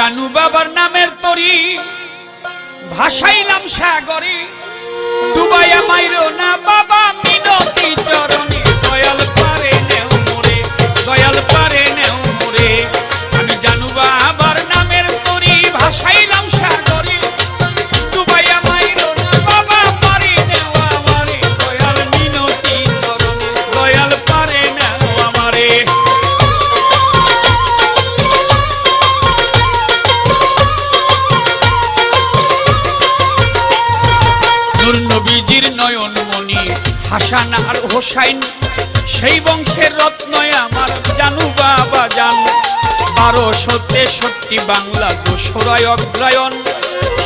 জানু বাবার নামের তরি। ভাসাইলাম সাগরে। ডুবাইয়া মাইরো না বাবা মিনতি চরণে। হোসাইন সেই বংশের রত্নয় আমার জানু বাবা জান। বারোশো তেষট্টি বাংলা দোসরায় অগ্রায়ণ।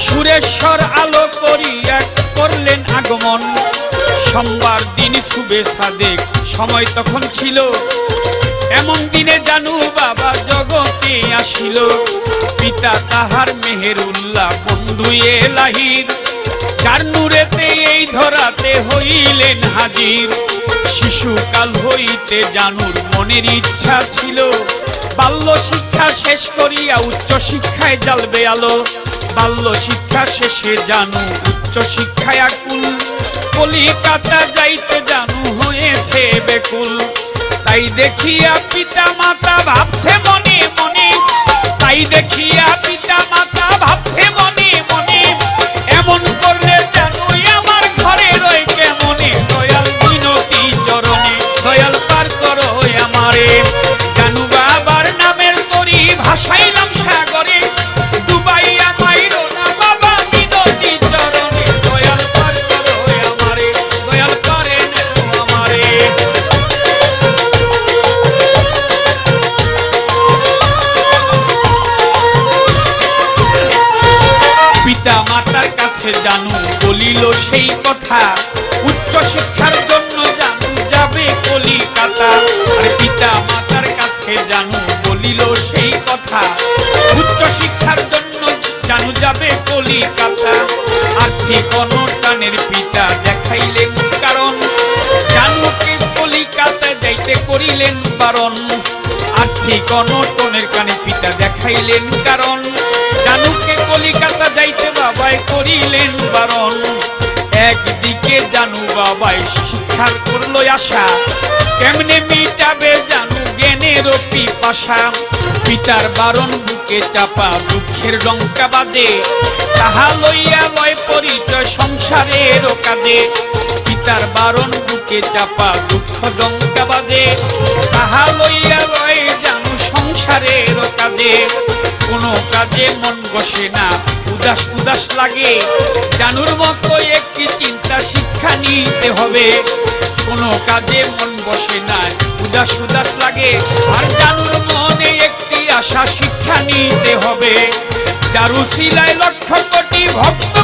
সুরেশ্বর আলো করিয়া করলেন আগমন। সোমবার দিন শুভে সাদেক সময় তখন ছিল। এমন দিনে জানু বাবা জগতে আসিল। পিতা তাহার মেহের উল্লাহ বন্ধু এলাহির। যার নূরেতে এই ধরাতে হইলেন হাজির। শিশুকাল হইতে জানুর মনের ইচ্ছা ছিল। বাল্য শিক্ষা শেষ করিয়া উচ্চ শিক্ষায় জ্বালবে আলো। বাল্য শিক্ষা শেষে জানু উচ্চ শিক্ষায় আকুল। কলিকাতা যাইতে জানু হয়েছে বেকুল। তাই দেখিয়া পিতা মাতা ভাবছে মনে মনে। তাই দেখিয়া কাছে জানু, বলিল, সেই কথা। উচ্চ শিক্ষার জন্য জানু যাবে কলিকাতা। আর পিতা মাতার কাছে জানু, বলিল, সেই কথা। উচ্চ শিক্ষার জন্য জানু যাবে কলিকাতা। আর্থিক অনটানের পিতা দেখাইলেন কারণ। জানুকে কলিকাতা যাইতে করিলেন বারণ। আর্থিক অনটনের কানে পিতা দেখাইলেন কারণ। জানুকে কলিকাতা যাইতে বাবাই করিলেন বারণ। একদিকে জানু বাবাই শিক্ষার করল আশা কেমনে মিটাবে জানু জ্ঞানের পিপাসা। পিতার বারণ বুকে চাপা দুঃখের ডঙ্কা বাজে, তাহা লইয়া লয় পরিচয় সংসারের কাজে। পিতার বারণ বুকে চাপা দুঃখ ডঙ্কা বাজে, তাহা লইয়া লয় জানু সংসারের কাজে। কোনো কাজে মন বসে না। উদাস উদাস লাগে। জানুর মতো একটি চিন্তা শিক্ষা নিতে হবে। কোনো কাজে মন বসে না। উদাস উদাস লাগে। আর জানুর মনে একটি আশা শিক্ষা নিতে হবে। চারু শিলায় লক্ষ কোটি ভক্ত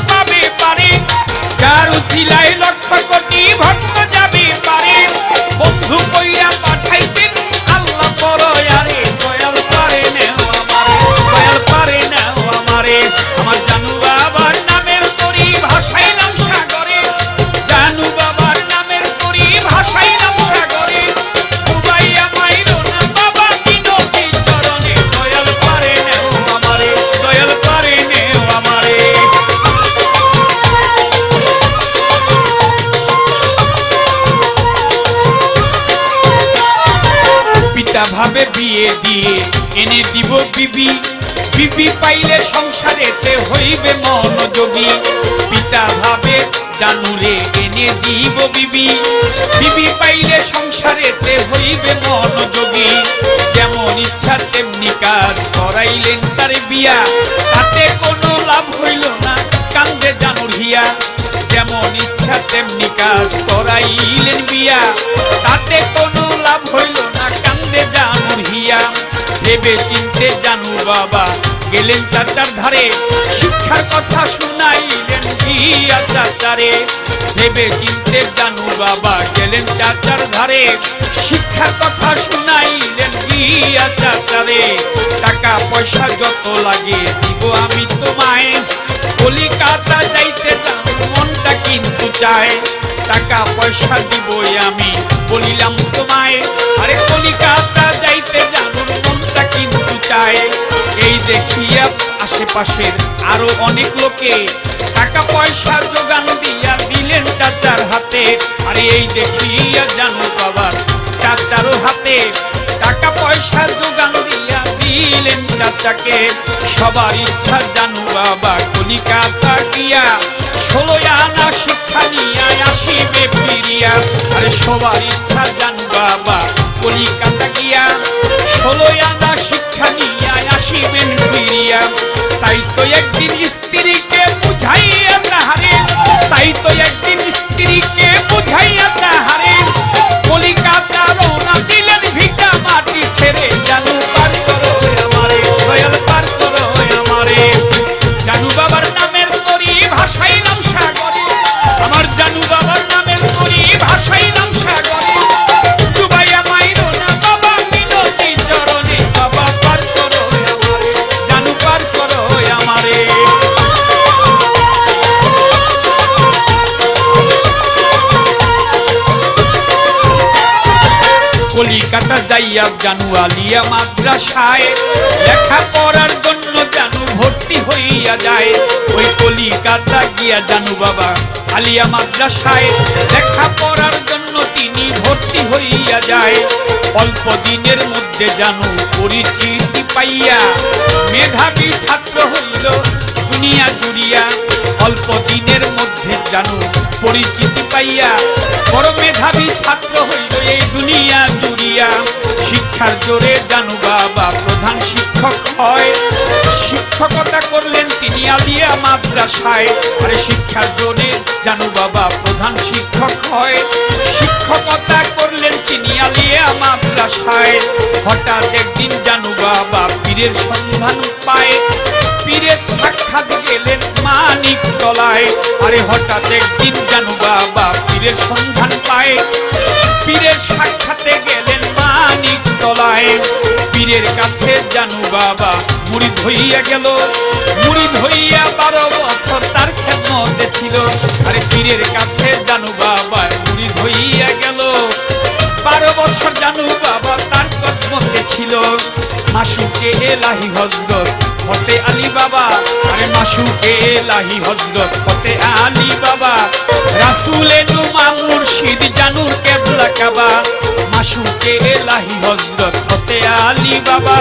পিতা ভাবে বিয়ে দিয়ে এনে দিব বিবি। বিবি পাইলে সংসারেতে হইবে মনোযোগী। পিতা ভাবে জানুরে এনে দিব বিবি। বিবি পাইলে সংসারেতে হইবে মনোযোগী। যেমন ইচ্ছা তেমনি কাজ করাইলেন তার বিয়া। তাতে কোনো লাভ হইল না, কান্দে জানুর হিয়া। যেমন ইচ্ছা তেমনি কাজ করাইলেন বিয়া। তাতে কোনো লাভ হইল না কান্দে হিয়া ভেবে চিনতে জানু বাবা, গেলেন চাচার ধারে। শিক্ষার কথা শুনাইলেন গিয়া চাচারে, ভেবে চিনতে জানু বাবা, গেলেন চাচার ধারে। শিক্ষার কথা শুনাইলেন গিয়া চাচারে, টাকা পয়সা যত লাগে দিব আমি তোমায়। কলিকাতা যাইতে মনটা কিন্তু চায়, টাকা পয়সা দিবই আমি, বলিলাম তোমায়। চায় এই দেখিয়া আশেপাশের আরও অনেক লোকে টাকা পয়সা যোগান দিয়া দিলেন চাচার হাতে। আরে এই দেখিয়া জানো বাবার চাচারও হাতে টাকা পয়সা যোগান দিয়া দিলেন চাচাকে। সবার ইচ্ছা জানু বাবা, কলিকাতা গিয়া ষোলো আনা শিক্ষা নিয়া আসিবে ফিরিয়া। আরে সবার ইচ্ছা যাইয়া জানু আলিয়া মাদ্রাসায়। লেখা পড়ার জন্য জানু ভর্তি হইয়া যায়। ওই কলিকাতা গিয়া জানু বাবা আলিয়া মাদ্রাসায়। লেখা পড়ার জন্য তিনি ভর্তি হইয়া যায়। অল্প দিনের মধ্যে জানু পরিচিতি পাইয়া মেধাবী ছাত্র হইল দুনিয়া জুড়িয়া। অল্প দিনের মধ্যে জানু পরিচিতি পাইয়া বড় মেধাবী ছাত্র হইল এই দুনিয়া জুড়িয়া। শিক্ষার জোরে জানু বাবা, প্রধান শিক্ষক হয়। শিক্ষকতা করলেন তিনি আলিয়া মাদ্রাসায়। আরে শিক্ষার জোরে জানু বাবা, প্রধান শিক্ষক হয়। শিক্ষকতা করলেন তিনি আলিয়া মাদ্রাসায়। হঠাৎ একদিন জানু বাবা পীরের সন্ধান পায়। পীরের সাক্ষাৎ গেলেন মানিক তলায়। আরে হঠাৎ একদিন জানু বাবা পীরের সন্ধান পায়। পীরের সাক্ষাতে গেলেন তলায় পীরের কাছে জানু বাবা। মুড়ি ধইয়া গেল মুড়ি ধইয়া বারো বছর তার খেদমতে ছিল। আরে পীরের কাছে জানু বাবা মুড়ি ধইয়া গেল। বারো বছর জানু বাবা তার কদমতে ছিল। মাসুকে এলাহি হজরত হতে আলী বাবা, আরে মাসুকে এলাহি হজরত হতে আলী বাবা। রাসুলে নুমা মুর্শিদ জানুর কেবলা কাবা। মাসুকে এলাহি হজরত হতে আলী বাবা।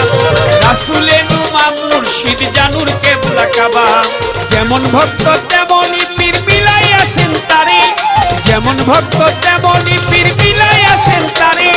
রাসুলে নুমা মুর্শিদ জানুর কেবলা কাবা। যেমন ভক্ত পীর বিলাই আছেন তারে যেমন ভক্ত তেমনই পীর বিলাই আছেন তারে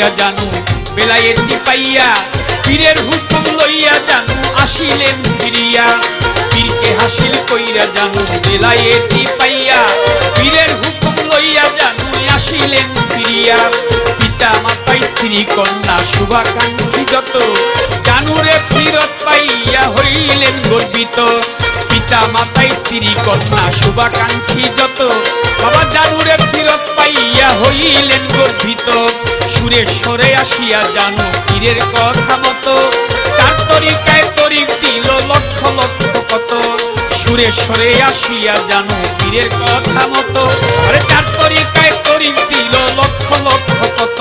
কইরা জানু বেলায়েতি পাইয়া, পীরের হুকুম লইয়া জানু, আসিলেন ফিরিয়া। পীরকে হাসিল কইরা জানু বেলায়েতি পাইয়া, পীরের হুকুম লইয়া জানু, আসিলেন ফিরিয়া। পিতা মাতা স্ত্রী, কন্যা, শুভাকাঙ্ক্ষী যত, জানুরে ফিরত পাইয়া হইলেন গর্বিত। পিতা মাতা স্ত্রী, কন্যা, শুভাকাঙ্ক্ষী যত, বাবা জানুরে ফিরত পাইয়া হইলেন গর্বিত। সুরে সরে আসিয়া জানো, পীরের কথা মতো। তার তরিকায় তরিক দিল লক্ষ লক্ষ কত। সুরে সরে আসিয়া জানো, পীরের কথা মতো। আরে তার তরিকায় তরিক দিল লক্ষ লক্ষ কত।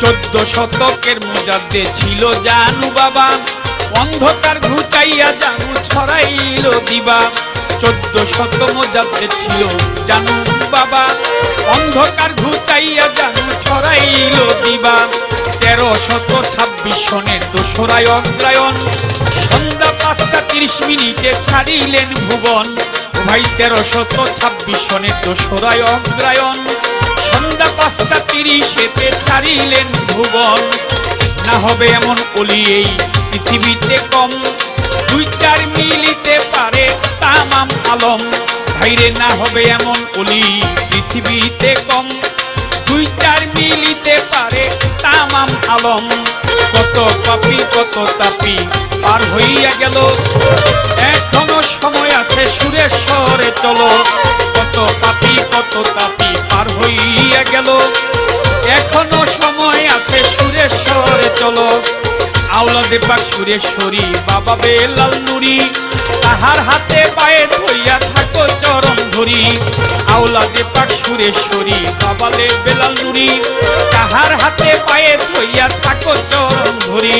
চোদ্দ শতকের মজাদে ছিল জানু বাবা। অন্ধকার ঘুচাইয়া জানু ছড়াইল দিবা। চোদ্দ শত মজাতে ছিল। জানু বাবা অন্ধকার ঘুচাইয়া জানু ছড়াইল দিবা। তেরো শত ছাব্বিশ সনের দোসরায় অগ্রায়ণ। সন্ধ্যা পাঁচটা তিরিশ মিনিটে ছাড়িলেন ভুবন। ভাই তেরো শত ছাব্বিশ সনের দোসরায় অগ্রায়ণ। সন্ধ্যা পাঁচটা তিরিশেতে ছাড়িলেন ভুবন। না হবে এমন অলি এই পৃথিবীতে কম। দুই চার মিলিতে পারে তামাম আলম। ভাইরে না হবে এমন অলি পৃথিবীতে কম। দুই চার মিলিতে পারে তামাম আলম। কত পাপি, কত তাপি পার হইয়া গেল। এখনও সময় আছে সুরেশ্বরে চলো। কত পাপি, কত তাপি পার হইয়া গেল। এখনও সময় আছে সুরেশ্বরে চলো। আওলাদে পাক সুরেশ্বরী বাবা বেলাল নুরি, তাহার হাতে পায়ে ধইয়া থাকো চরণ ধরি। আওলাদে পাক সুরেশ্বরী বাবা লে বেলাল নুরি, তাহার হাতে পায়ে ধইয়া থাকো চরণ ধরি।